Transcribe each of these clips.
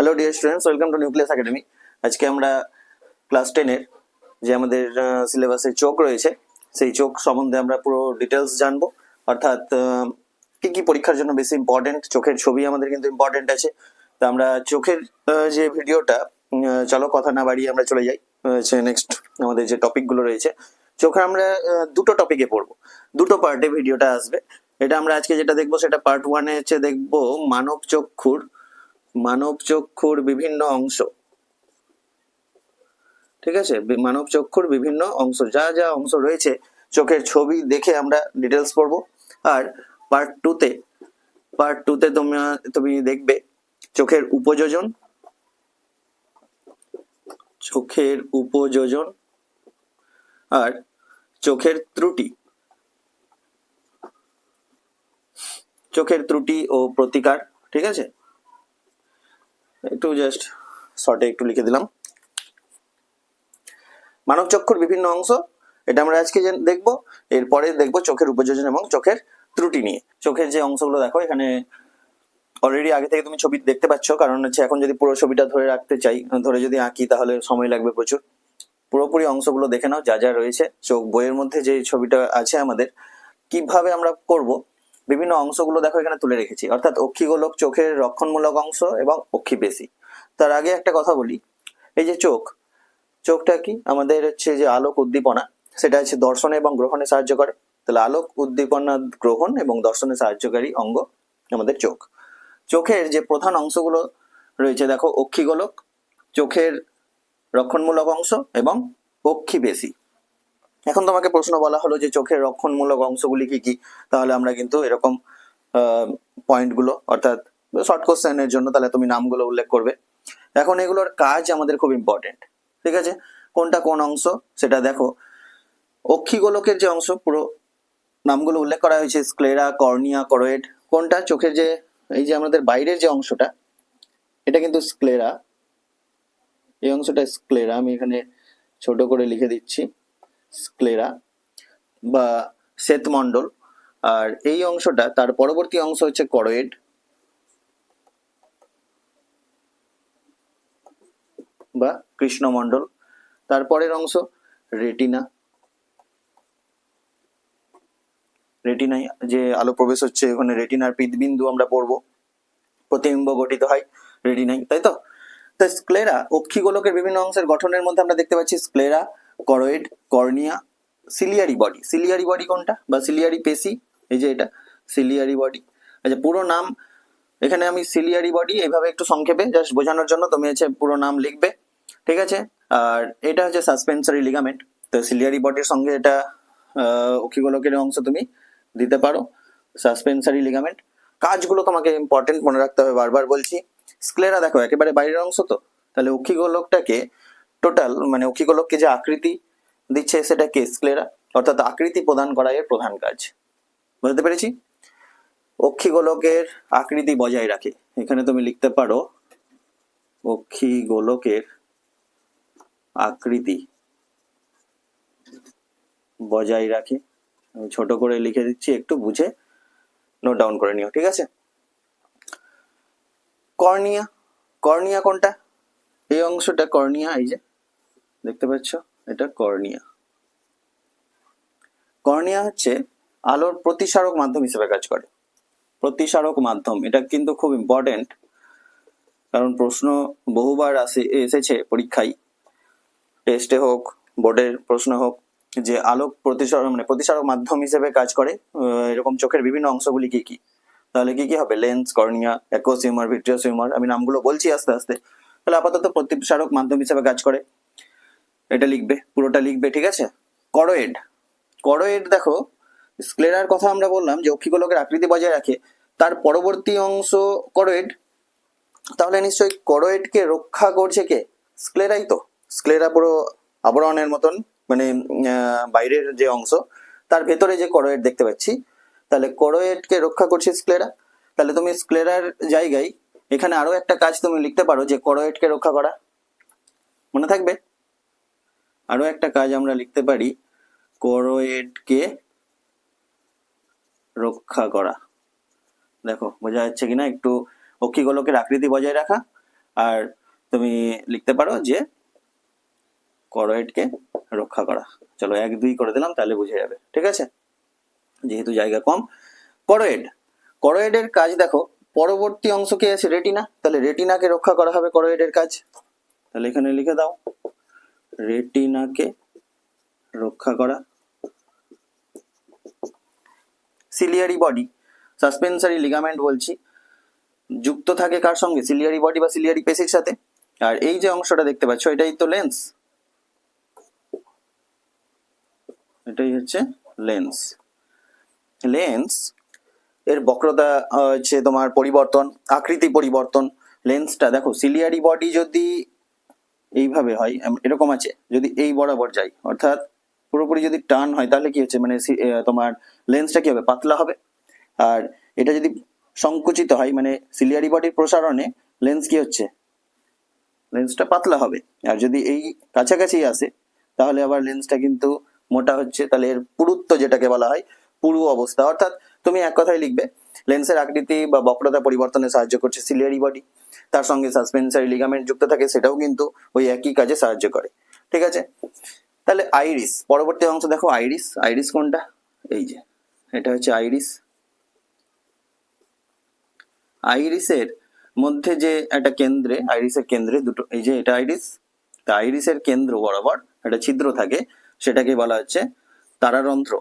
Hello dear students welcome to nucleus academy আজকে আমরা class টেনের যে আমাদের সিলেবাসে চোখ রয়েছে, সেই চোখ সম্বন্ধে আমরা পুরো ডিটেলস জানব। অর্থাৎ কি কি পরীক্ষার জন্য বেশি ইম্পর্টেন্ট চোখের ছবি আমাদের কিন্তু ইম্পর্টেন্ট আছে। তো আমরা চোখের যে ভিডিওটা চলো কথা না বাড়িয়ে আমরা চলে যাই। নেক্সট আমাদের যে টপিকগুলো রয়েছে, চোখে আমরা দুটো টপিকে পড়ব। দুটো পার্টে ভিডিওটা আসবে। এটা আমরা আজকে যেটা দেখব, সেটা পার্ট ওয়ানে হচ্ছে দেখব মানব চক্ষুর মানব চক্ষুর বিভিন্ন অংশ। ঠিক আছে? মানব চক্ষুর বিভিন্ন অংশ। যা যা অংশ রয়েছে, চোখের ছবি দেখে আমরা ডিটেলস পড়ব। আর পার্ট টুতে পার্ট টুতে তোমরা, তুমি দেখবে চোখের উপযোজন। চোখের উপযোজন। আর চোখের ত্রুটি। চোখের ত্রুটি ও প্রতিকার। ঠিক আছে? একটু জাস্ট শর্টে একটু লিখে দিলাম। মানব চক্ষুর বিভিন্ন অংশ, এটা আমরা আজকে দেখব, এরপরে দেখব চোখের উপযোজন এবং চোখের ত্রুটি নিয়ে। চোখের যে অংশগুলো দেখো, এখানে অলরেডি আগে থেকে তুমি ছবি দেখতে পাচ্ছ, কারণ হচ্ছে এখন যদি পুরো ছবিটা ধরে রাখতে চাই, ধরে যদি আঁকি, তাহলে সময় লাগবে প্রচুর। পুরোপুরি অংশগুলো দেখে নাও, যা যা রয়েছে, চোখ, বইয়ের মধ্যে যে ছবিটা আছে আমাদের, কীভাবে আমরা করব বিভিন্ন অংশগুলো দেখো এখানে তুলে রেখেছি। অর্থাৎ অক্ষিগোলক চোখের রক্ষণমূলক অংশ এবং অক্ষি পেশি তার আগে একটা কথা বলি। এই যে চোখ, চোখটা কি? আমাদের হচ্ছে যে আলোক উদ্দীপনা, সেটা হচ্ছে দর্শনে এবং গ্রহণে সাহায্য করে। তাহলে আলোক উদ্দীপনা গ্রহণ এবং দর্শনে সাহায্যকারী অঙ্গ আমাদের চোখ। চোখের যে প্রধান অংশগুলো রয়েছে, দেখো, অক্ষিগোলক, চোখের রক্ষণমূলক অংশ এবং অক্ষি পেশি এখন তোমাকে প্রশ্ন বলা হলো যে চোখের রক্ষণমূলক অংশগুলি কি কি? তাহলে আমরা কিন্তু এরকম পয়েন্টগুলো অর্থাৎ শর্ট কোশ্চেনের জন্য তাহলে তুমি নামগুলো উল্লেখ করবে। এখন এগুলোর কাজ আমাদের খুব ইম্পর্টেন্ট ঠিক আছে? কোনটা কোন অংশ? সেটা দেখো। অক্ষিগোলকের যে অংশ, পুরো নামগুলো উল্লেখ করা হয়েছে স্ক্লেরা কর্নিয়া করোয়েড কোনটা? চোখের যে, এই যে আমাদের বাইরের যে অংশটা, এটা কিন্তু স্ক্লেরা এই অংশটা স্ক্লেরা আমি এখানে ছোট করে লিখে দিচ্ছি। স্ক্লেরা বা শ্বেতমণ্ডল আর এই অংশটা তার পরবর্তী অংশ হচ্ছে করোয়েড। বা কৃষ্ণমণ্ডল। তারপরের অংশ রেটিনা। রেটিনায় যে আলো প্রবেশ হচ্ছে, ওখানে রেটিনার পিদবিন্দু আমরা পড়ব। প্রতিবিম্ব গঠিত হয় রেটিনাই তাই তো? তো স্ক্লেরা অক্ষিগোলকের বিভিন্ন অংশের গঠনের মধ্যে আমরা দেখতে পাচ্ছি sclera choroid cornea ciliary body ciliary body কোনটা? বা সিলিয়ারি পেশি এই যে এটা সিলিয়ারি বডি আচ্ছা পুরো নাম, এখানে আমি সিলিয়ারি বডি এভাবে একটু সংক্ষেপে জাস্ট বোঝানোর জন্য তুমি হচ্ছে পুরো নাম লিখবে, ঠিক আছে? আর এটা হচ্ছে সাসপেন্সারি লিগামেন্ট তো সিলিয়ারি বডির সঙ্গে এটা অক্ষিগোলকের অংশ তুমি দিতে পারো সাসপেন্সারি লিগামেন্ট কাজগুলো তোমাকে ইম্পর্টেন্ট মনে রাখতে হবে, বারবার বলছি। স্ক্লেরা দেখো, একেবারে বাইরের অংশ তো? তাহলে অক্ষিগোলকটাকে টোটাল মানে অক্ষিগোলককে যে আকৃতি দিচ্ছে সেটা কে? স্ক্লেরা অর্থাৎ আকৃতি প্রদান করা এর প্রধান কাজ। বুঝতে পেরেছি? অক্ষিগোলকের আকৃতি বজায় রাখে। এখানে তুমি লিখতে পারো, অক্ষিগোলকের আকৃতি বজায় রাখে। আমি ছোট করে লিখে দিচ্ছি, একটু বুঝে নোট ডাউন করে নিও, ঠিক আছে? কর্নিয়া কর্নিয়া কোনটা? এই অংশটা কর্নিয়া, এই যে দেখতে পাচ্ছ? এটা কর্নিয়া। কর্নিয়া হচ্ছে আলোর প্রতিসারক মাধ্যম হিসেবে কাজ করে। প্রতিসারক মাধ্যম, এটা কিন্তু খুব ইম্পর্টেন্ট কারণ প্রশ্ন বহুবার আসে, এসেছে পরীক্ষায়। টেস্টে হোক বোর্ডের প্রশ্ন হোক, যে আলোক প্রতিসারক মানে প্রতিসারক মাধ্যম হিসেবে কাজ করে এরকম চোখের বিভিন্ন অংশগুলি কি কি? তাহলে কি কি হবে? লেন্স কর্নিয়া অ্যাকোসিউমার ভিট্রিয়াসিউমার আমি নামগুলো বলছি আস্তে আস্তে। তাহলে আপাতত প্রতিসারক মাধ্যম হিসেবে কাজ করে। এটা লিখবে, পুরোটা লিখবে, ঠিক আছে? করোয়েড করোয়েড দেখো স্ক্লেরার কথা আমরা বললাম যে অক্ষিগোলকের আকৃতি বজায় রাখে, তার পরবর্তী অংশ করোয়েড তাহলে নিশ্চয়ই করোয়েডকে রক্ষা করছে কে? স্ক্লেরাই তো। স্ক্লেরা পুরো আবরণের মতন মানে বাইরের যে অংশ, তার ভেতরে যে করোয়েড দেখতে পাচ্ছি। তাহলে করোয়েডকে রক্ষা করছে স্ক্লেরা তাহলে তুমি স্ক্লেরার জায়গায় এখানে আরও একটা কাজ তুমি লিখতে পারো যে করোয়েডকে রক্ষা করা। মনে থাকবে? আরও একটা কাজ আমরা লিখতে পারি করোয়েডকে রক্ষা করা। দেখো, বোঝা যাচ্ছে কিনা? একটু অক্ষিগোলকের আকৃতি বজায় রাখা। আর তুমি লিখতে পারো যে করয়েডকে রক্ষা করা। চলো এক, দুই করে দিলাম, তাহলে বুঝে যাবে। ঠিক আছে? যেহেতু জায়গা কম। করোয়েড করয়েডের কাজ দেখো, পরবর্তী অংশ কি আছে রেটিনা তাহলে রেটিনাকে রক্ষা করা হবে করয়েডের কাজ। তাহলে এখানে লিখে দাও। রেটিনাকে রক্ষা করা। সিলিয়ারি বডি সাসপেন্সারি লিগামেন্ট বলছি। যুক্ত থাকে কার সঙ্গে? সিলিয়ারি বডি বা সিলিয়ারি পেশির সাথে। আর এই যে অংশটা দেখতে পাচ্ছ, এটাই তো লেন্স এটাই হচ্ছে লেন্স লেন্স এর বক্রতা হচ্ছে তোমার পরিবর্তন, আকৃতি পরিবর্তন। লেন্সটা দেখো সিলিয়ারি বডি যদি এইভাবে হয় এরকম আছে। যদি এই বরাবর যায় অর্থাৎ পুরোপুরি যদি টান হয়, তাহলে কি হচ্ছে? মানে তোমার লেন্সটা কি হবে? পাতলা হবে। আর এটা যদি সংকুচিত হয় মানে সিলিয়ারি বডির প্রসারণে লেন্স কি হচ্ছে? লেন্সটা পাতলা হবে। আর যদি এই কাছাকাছি আসে, তাহলে আবার লেন্সটা কিন্তু মোটা হচ্ছে। তাহলে এর পুরুত্ব যেটাকে বলা হয়, পুরু অবস্থা। অর্থাৎ তুমি এক কথায় লিখবে লেন্সের আকৃতি বা বক্রতা পরিবর্তনে সাহায্য করছে সিলিয়ারি বডি তার সঙ্গে সাসপেন্সারি লিগামেন্ট যুক্ত থাকে, সেটাও কিন্তু ওই একই কাজে সাহায্য করে। ঠিক আছে? তাহলে আইরিস পরবর্তী অংশ দেখো আইরিস আইরিস কোনটা? এই যে, এটা হচ্ছে আইরিস আইরিসের মধ্যে যে একটা কেন্দ্রে আইরিসের কেন্দ্রে দুটো, এই যে এটা আইরিস তা আইরিসের কেন্দ্র বরাবর একটা ছিদ্র থাকে, সেটাকে বলা হচ্ছে তারারন্ধ্র।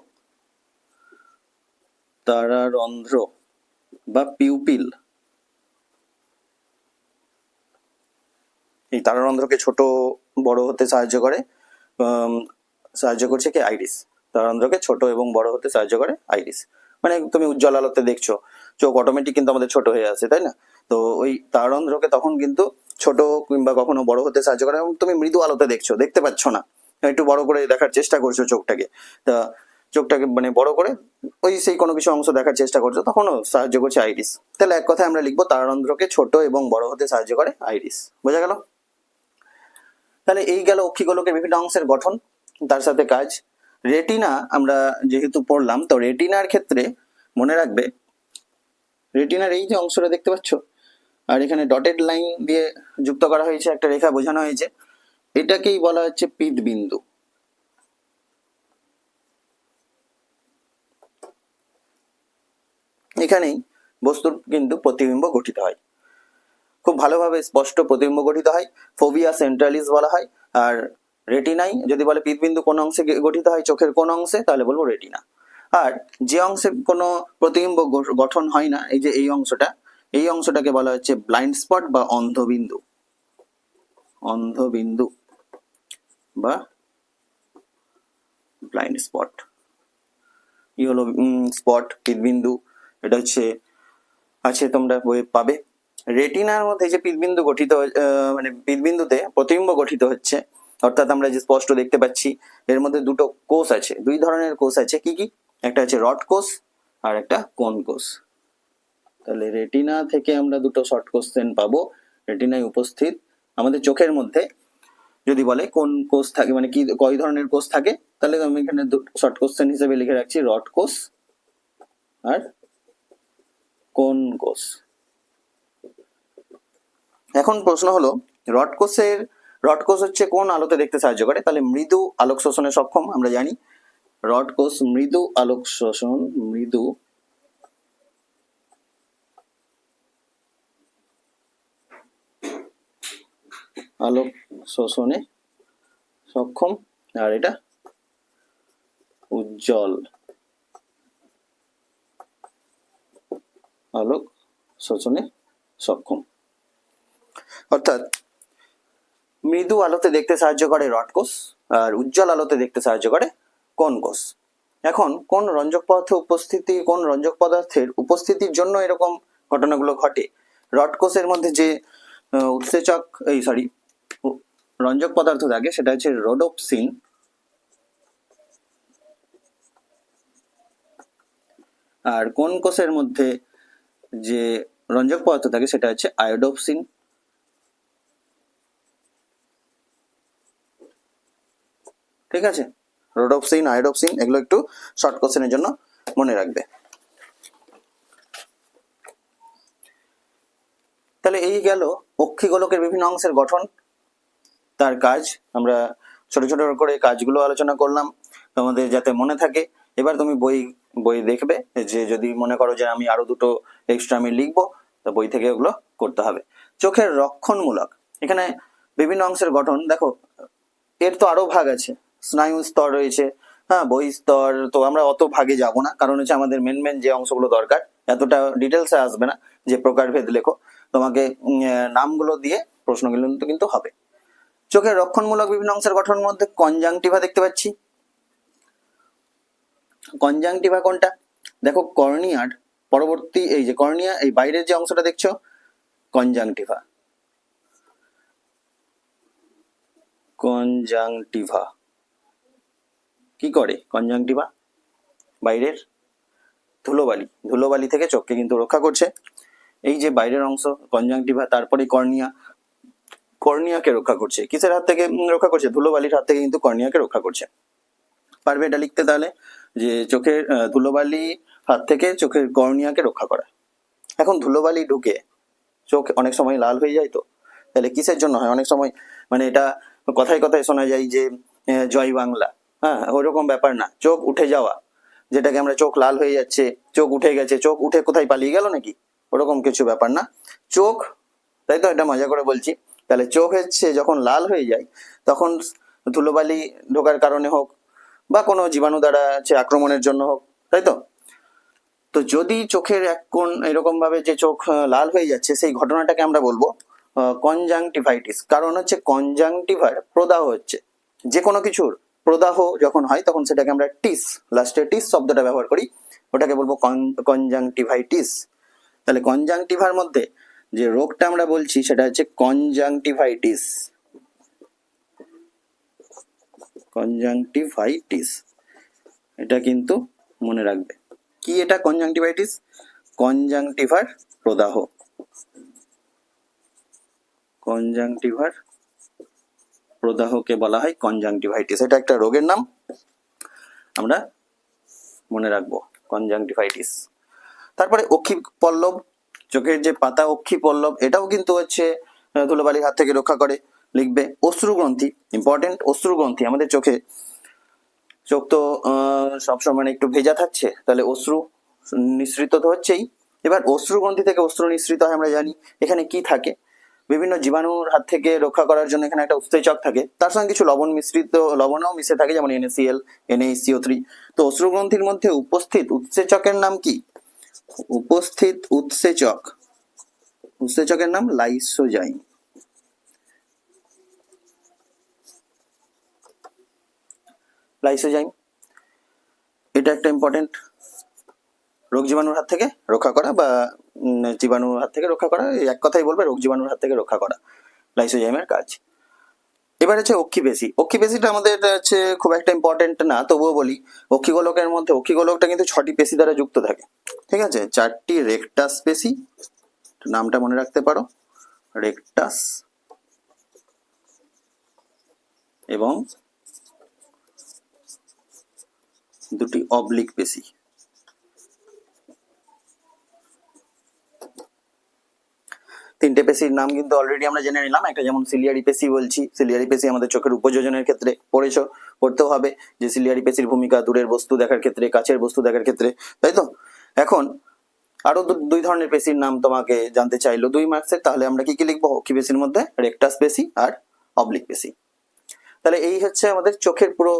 তারারন্ধ্র। বা পিউপিল। এই তারারন্ধ্রকে ছোট, বড় হতে সাহায্য করে সাহায্য করছে কি? আইরিস। তারারন্ধ্রকে ছোট এবং বড় হতে সাহায্য করে আইরিস। মানে তুমি উজ্জ্বল আলোতে দেখছ, চোখ অটোমেটিক কিন্তু আমাদের ছোট হয়ে আসে তাই না? তো ওই তারন্ধ্রকে তখন কিন্তু ছোট কিংবা কখনো বড় হতে সাহায্য করে এবং তুমি মৃদু আলোতে দেখছ, দেখতে পাচ্ছ না। একটু বড় করে দেখার চেষ্টা করছ চোখটাকে। তা চোখটাকে মানে বড় করে ওই সেই কোনো কিছু অংশ দেখার চেষ্টা করছ, তখনও সাহায্য করছে আইরিস। তাহলে এক কথায় আমরা লিখব তারন্ধ্রকে ছোট এবং বড় হতে সাহায্য করে আইরিস। বোঝা গেল? তাহলে এই গেল অক্ষিগোলকের বিভিন্ন অংশের গঠন, তার সাথে কাজ। রেটিনা আমরা যেহেতু পড়লাম, তো রেটিনার ক্ষেত্রে মনে রাখবে, রেটিনার এই যে অংশটা দেখতে পাচ্ছ, আর এখানে ডটেড লাইন দিয়ে যুক্ত করা হয়েছে, একটা রেখা বোঝানো হয়েছে। এটাকেই বলা হচ্ছে পিত বিন্দু এখানেই বস্তুর কিন্তু প্রতিবিম্ব গঠিত হয়। খুব ভালোভাবে স্পষ্ট প্রতিবিম্ব গঠিত হয়, ফোবিয়া সেন্ট্রালিস বলা হয়, আর রেটিনাই যদি বলে পিতবিন্দু কোন অংশে গঠিত হয় চোখের কোন অংশে, তাহলে বলব রেটিনা। আর যে অংশে কোনো প্রতিবিম্ব গঠন হয় না, এই যে এই অংশটা, এই অংশটাকে বলা হচ্ছে ব্লাইন্ড স্পট বা অন্ধবিন্দু। অন্ধবিন্দু বা ব্লাইন্ড স্পট। ই হলো স্পট পিতবিন্দু এটা হচ্ছে, আছে তোমরা বইয়ে পাবে। রেটিনার মধ্যে যে পিতবিন্দু গঠিত মানে পিতবিন্দুতে প্রতিবিম্ব গঠিত হচ্ছে, অর্থাৎ আমরা যে স্পষ্ট দেখতে পাচ্ছি, এর মধ্যে দুটো কোষ আছে, দুই ধরনের কোষ আছে, কি কি? একটা হচ্ছে রড কোষ, আর একটা কোন কোষ। তাহলে রেটিনা থেকে আমরা দুটো শর্ট কোশ্চেন পাবো। রেটিনায় উপস্থিত। আমাদের চোখের মধ্যে যদি বলে কোন কোষ থাকে মানে কি, কয় ধরনের কোষ থাকে, তাহলে আমি এখানে শর্ট কোশ্চেন হিসেবে লিখে রাখছি, রড কোষ আর কোন কোষ? এখন প্রশ্ন হলো, রড কোষের, রড কোষ হচ্ছে কোন আলোতে দেখতে সাহায্য করে? তাহলে মৃদু আলোক শোষণে সক্ষম, আমরা জানি। রড কোষ, মৃদু আলোক শোষণ, মৃদু আলোক শোষণে সক্ষম। আর এটা উজ্জ্বল। আলোক শোষণে সক্ষম। অর্থাৎ মৃদু আলোতে দেখতে সাহায্য করে রড কোষ আর উজ্জ্বল আলোতে দেখতে সাহায্য করে কোন কোষ। এখন কোন রঞ্জক পদার্থ উপস্থিতি, কোন রঞ্জক পদার্থের উপস্থিতির জন্য এরকম ঘটনাগুলো ঘটে? রড কোষের মধ্যে যে উৎসেচক, এই সরি রঞ্জক পদার্থ থাকে, সেটা হচ্ছে রোডোপসিন। আর কোন কোষের মধ্যে যে রঞ্জক পদার্থ থাকে সেটা হচ্ছে আয়োডোপসিন। ঠিক আছে? রোডোপসিন, আয়োডোপসিন, এগুলো একটু শর্ট কোশ্চেনের জন্য মনে রাখবে। তাহলে এই গেল অক্ষিগোলকের বিভিন্ন অংশের গঠন, তার কাজ। আমরা ছোট ছোট করে কাজগুলো আলোচনা করলাম, তোমাদের যাতে মনে থাকে। এবার তুমি বই বই দেখবে, যে যদি মনে করো যে আমি আরও দুটো এক্সট্রা আমি লিখব, তা বই থেকে ওগুলো করতে হবে। চোখের রক্ষণমূলক। এখানে বিভিন্ন অংশের গঠন, দেখো, এর তো আরও ভাগ আছে। স্নায়ু স্তর রয়েছে হ্যাঁ বই স্তর, তো আমরা অত ভাগে যাব না, কারণ হচ্ছে আমাদের মেন মেন যে অংশগুলো দরকার, এতটা ডিটেলসে আসবে না, যে প্রকারভেদ লেখো। তোমাকে নামগুলো দিয়ে প্রশ্নগুলো কিন্তু কিন্তু হবে। চোখের রক্ষণমূলক বিভিন্ন অংশের গঠনের মধ্যে কনজাংটিভা দেখতে পাচ্ছি। কনজাংটিভা কোনটা? দেখো কর্নিয়ার পরবর্তী এই যে কর্নিয়া এই বাইরের যে অংশটা দেখছ কনজাংটিভা কনজাংটিভা কি করে? কনজাংটিভা বাইরের ধুলোবালি। ধুলোবালি থেকে চোখকে কিন্তু রক্ষা করছে। এই যে বাইরের অংশ কনজাংটিভা তারপরে কর্নিয়া কর্নিয়াকে রক্ষা করছে। কিসের হাত থেকে? রক্ষা করছে। ধুলোবালির হাত থেকে কিন্তু কর্নিয়াকে রক্ষা করছে। পারবে এটা লিখতে তাহলে? যে চোখের ধুলোবালি হাত থেকে চোখের কর্নিয়াকে রক্ষা করা। এখন ধুলোবালি ঢুকে চোখ অনেক সময় লাল হয়ে যায় তো, তাহলে কিসের জন্য হয়? অনেক সময় মানে এটা কথায় কথায় শোনা যায় যে জয় বাংলা। হ্যাঁ ওইরকম ব্যাপার না। চোখ উঠে যাওয়া, যেটাকে আমরা চোখ লাল হয়ে যাচ্ছে, চোখ উঠে গেছে, চোখ উঠে কোথায় পালিয়ে গেল নাকি? ওরকম কিছু ব্যাপার না। চোখ, তাই তো এটা মজা করে বলছি, তাহলে চোখ হচ্ছে যখন লাল হয়ে যায়, তখন ধুলোবালি ঢোকার কারণে হোক বা কোনো জীবাণু দ্বারা হচ্ছে আক্রমণের জন্য হোক, তাই তো? তো যদি চোখের এক কোণ এরকম ভাবে যে চোখ লাল হয়ে যাচ্ছে, সেই ঘটনাটাকে আমরা বলব কনজাংটিভাইটিস কারণ হচ্ছে কনজাংটিভার প্রদাহ হচ্ছে। যে কোনো কিছুর প্রদাহ যখন হয়, তখন সেটাকে আমরা টিস লাস্টে টিস শব্দটা ব্যবহার করি। ওটাকে বলব কনজাংটিভাইটিস তাহলে কনজাংটিভার মধ্যে যে রোগটা আমরা বলছি, সেটা হচ্ছে কনজাংটিভাইটিস কনজাংটিভাইটিস এটা কিন্তু মনে রাখবে। কি এটা কনজাংটিভাইটিস কনজাংটিভার প্রদাহ। কনজাংটিভার প্রদাহকে বলা হয় কনজাংটিভাইটিস এটা একটা রোগের নাম। আমরা মনে রাখব কনজাংটিভাইটিস তারপরে অক্ষি পল্লব চোখের যে পাতা অক্ষি পল্লব এটাও কিন্তু হচ্ছে ধুলোবালির হাত থেকে রক্ষা করে। লিখবে অশ্রুগ্রন্থি ইম্পর্টেন্ট অশ্রুগ্রন্থি, আমাদের চোখে, চোখ তো সবসময় মানে একটু ভেজা থাকছে, তাহলে অশ্রু নিঃসৃত তো হচ্ছেই। এবার অশ্রুগ্রন্থি থেকে অশ্রু নিঃসৃত হয়, আমরা জানি এখানে কি থাকে। বিভিন্ন জীবাণুর হাত থেকে রক্ষা করার জন্য এখানে একটা উত্তেজক থাকে। তার সঙ্গে কিছু লবণ মিশ্রিত, লবণও মিশে থাকে, যেমন এনএসিএল এনএইচসিও থ্রি তো অশ্রুগ্রন্থির মধ্যে উপস্থিত উৎসেচকের নাম কি? উপস্থিত উৎসেচক। উৎসেচকের নাম লাইসোজাইম লাইসোজাইম এটা একটা ইম্পর্টেন্ট রোগ জীবাণুর হাত থেকে রক্ষা করা বা জীবাণুর হাত থেকে রক্ষা করা এক কথাই বলবে, রোগ জীবাণুর হাত থেকে রক্ষা করা লাইসোজাইমের কাজ। এবার হচ্ছে অক্ষিপেশি অক্ষিপেশিটা আমাদের হচ্ছে খুব একটা ইম্পর্টেন্ট না, তবুও বলি, অক্ষিগোলকের মধ্যে, অক্ষিগোলকটা কিন্তু ছটি পেশি দ্বারা যুক্ত থাকে। ঠিক আছে? চারটি রেকটাস পেশি নামটা মনে রাখতে পারো। রেকটাস এবং দুটি অবলিক পেশি। তিনটে পেশির নাম কিন্তু অলরেডি আমরা জেনে নিলাম। একটা যেমন সিলিয়ারি পেশি বলছি সিলিয়ারি পেশি আমাদের চোখের উপযোজনের ক্ষেত্রে পড়েছ, পড়তেও হবে। যে সিলিয়ারি পেশির ভূমিকা, দূরের বস্তু দেখার ক্ষেত্রে, কাছের বস্তু দেখার ক্ষেত্রে, তাই তো? এখন আরও দুই ধরনের পেশির নাম তোমাকে জানতে চাইলো। দুই মার্কসের তাহলে আমরা কি কি লিখব? কি পেশির মধ্যে রেকটাস পেশি আর অবলিক পেশি। তাহলে এই হচ্ছে আমাদের চোখের পুরো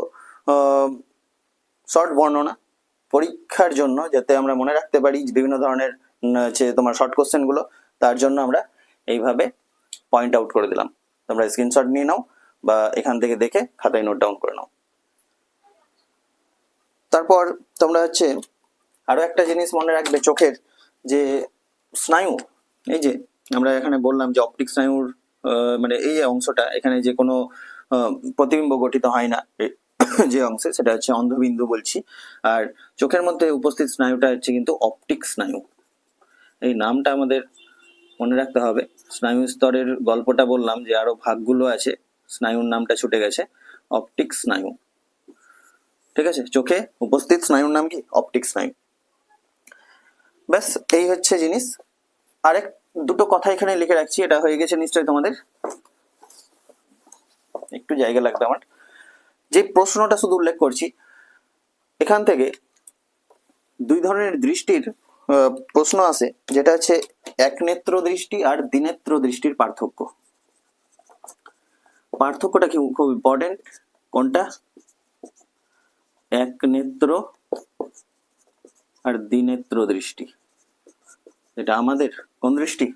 শর্ট বর্ণনা পরীক্ষার জন্য যাতে আমরা মনে রাখতে পারি বিভিন্ন ধরনের হচ্ছে তোমার শর্ট কোশ্চেনগুলো, তার জন্য আমরা এইভাবে পয়েন্ট আউট করে দিলাম। তোমরা স্ক্রিনশট নিয়ে নাও বা এখান থেকে দেখে খাতায় নোট ডাউন করে নাও। তারপর তোমরা হচ্ছে আরও একটা জিনিস মনে রাখবে চোখের, যে স্নায়ু, এই যে আমরা এখানে বললাম যে অপটিক স্নায়ুর মানে এই যে অংশটা, এখানে যে কোনো প্রতিবিম্ব গঠিত হয় না। যে অংশে, সেটা হচ্ছে অন্ধবিন্দু বলছি। আর চোখের মধ্যে উপস্থিত স্নায়ুটা হচ্ছে কিন্তু অপটিক স্নায়ু। এই নামটা আমাদের মনে রাখতে হবে। স্নায়ু স্তরের গল্পটা বললাম যে আরও ভাগগুলো আছে, স্নায়ুর নামটা ছুটে গেছে, অপটিক স্নায়ু। ঠিক আছে? চোখে উপস্থিত স্নায়ুর নাম কি? অপটিক স্নায়ু। ব্যাস, এই হচ্ছে জিনিস। আরেক দুটো কথা এখানে লিখে রাখছি, এটা হয়ে গেছে নিশ্চয়ই তোমাদের। একটু জায়গা লাগবে আমার। যে প্রশ্নটা শুধু উল্লেখ করছি, এখান থেকে দুই ধরনের দৃষ্টির প্রশ্ন আসে যেটা হচ্ছে একনেত্র দৃষ্টি আর দ্বিনেত্র দৃষ্টির পার্থক্য। পার্থক্যটা কি খুব ইম্পর্টেন্ট কোনটা? এক নেত্র আর দ্বিনেত্র দৃষ্টি। এটা আমাদের কোন দৃষ্টি?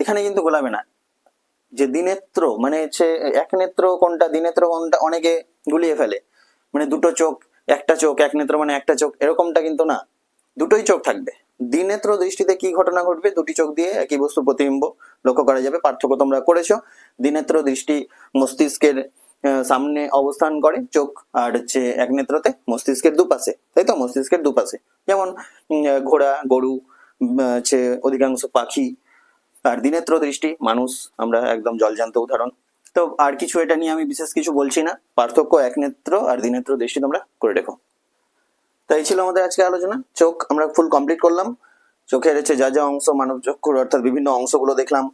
এখানে কিন্তু গোলাবে না। যে দিনেত্র মানে হচ্ছে এক নেত্র কোনটা, দিনেত্র কোনটা অনেকে গুলিয়ে ফেলে। মানে দুটো চোখ, একটা চোখ, এক নেত্র মানে একটা চোখ, এরকমটা কিন্তু না। দুটোই চোখ থাকবে। দ্বিনেত্র দৃষ্টিতে কি ঘটনা ঘটবে, দুটি চোখ দিয়ে একই বস্তু প্রতিবিম্ব লক্ষ্য করা যাবে, পার্থক্য তোমরা করেছ। দ্বিনেত্র দৃষ্টি মস্তিষ্কের সামনে অবস্থান করে, চোখ আর হচ্ছে এক নেত্রতে মস্তিষ্কের দুপাশে। তাই তো? মস্তিষ্কের দুপাশে। যেমন ঘোড়া, গরু হচ্ছে অধিকাংশ পাখি আর দিনেত্র দৃষ্টি, মানুষ, আমরা একদম জলজান্ত উদাহরণ। তো আর কিছু এটা নিয়ে আমি বিশেষ কিছু বলছি না। পার্থক্য এক নেত্র আর দিনেত্র দৃষ্টি তোমরা করে রেখো। তো এই ছিল আমাদের আজকে আলোচনা। চোখ আমরা ফুল কমপ্লিট করলাম। চোখের হচ্ছে যা যা অংশ, মানব চক্ষুর অর্থাৎ বিভিন্ন অংশগুলো দেখলাম।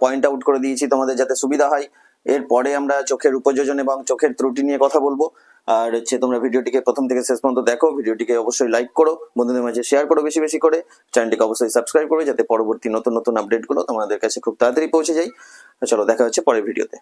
পয়েন্ট আউট করে দিয়েছি তোমাদের যাতে সুবিধা হয়। এরপরে আমরা চোখের উপযোজন এবং চোখের ত্রুটি নিয়ে কথা বলব। আর হচ্ছে তোমরা ভিডিওটিকে প্রথম থেকে শেষ পর্যন্ত দেখো, ভিডিওটিকে অবশ্যই লাইক করো, বন্ধুদের মাঝে শেয়ার করো বেশি বেশি করে। চ্যানেলটিকে অবশ্যই সাবস্ক্রাইব করো যাতে পরবর্তী নতুন নতুন আপডেটগুলো তোমাদের কাছে খুব তাড়াতাড়ি পৌঁছে যায়। চলো দেখা হচ্ছে পরের ভিডিওতে।